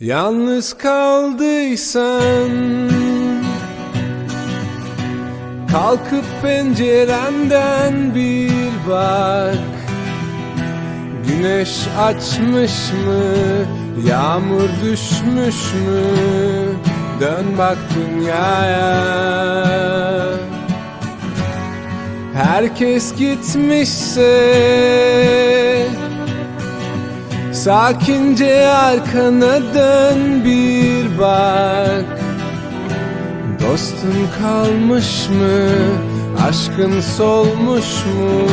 Yalnız kaldıysan Kalkıp pencerenden bir bak Güneş açmış mı? Yağmur düşmüş mü? Dön bak dünyaya Herkes gitmişse Sakince arkana dön bir bak Dostun kalmış mı? Aşkın solmuş mu?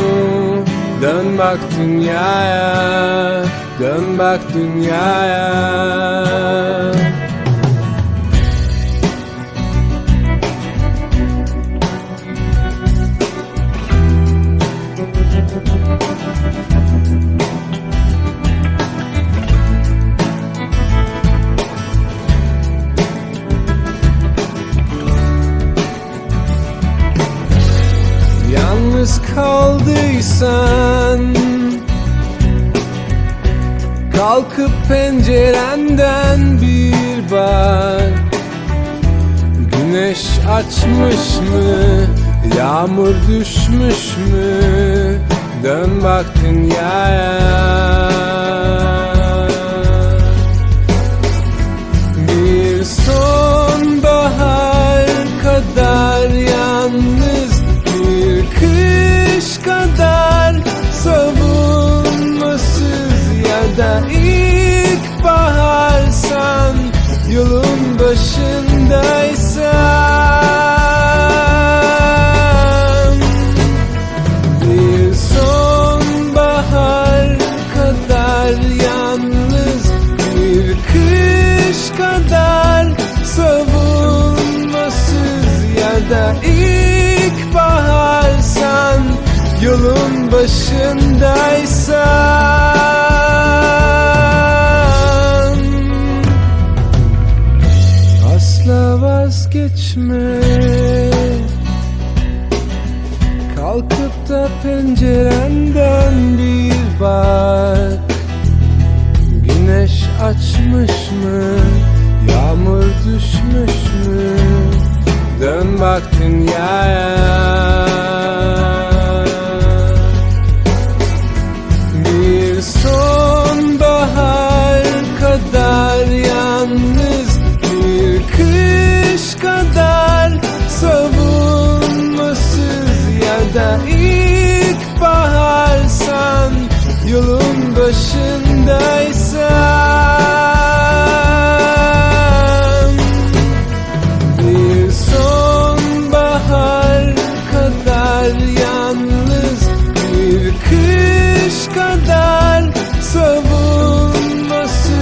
Dön bak dünyaya Dön bak dünyaya kaldıysan Kalkıp pencerenden bir bak Güneş açmış mı? Yağmur düşmüş mü? Dön bak dünyaya kadar savunmasız Ya da ilkbaharsan Yolun başındaysan Yolun başındaysan Asla vazgeçme Kalkıp da pencerenden bir bak Güneş açmış mı? Yağmur düşmüş mü? Dön bak dünyaya Da ilkbaharsan Yolun başındaysan. Bir sonbahar kadar yalnız Bir kış kadar savunmasız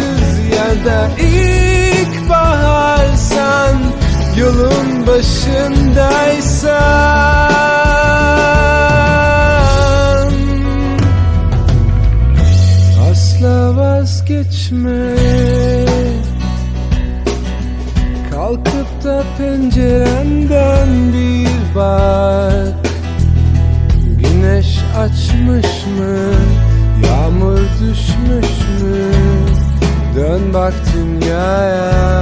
Ya da ilkbaharsan Yolun başındaysan vazgeçme Kalkıp da pencerenden bir bak Güneş açmış mı? Yağmur düşmüş mü? Dön bak dünyaya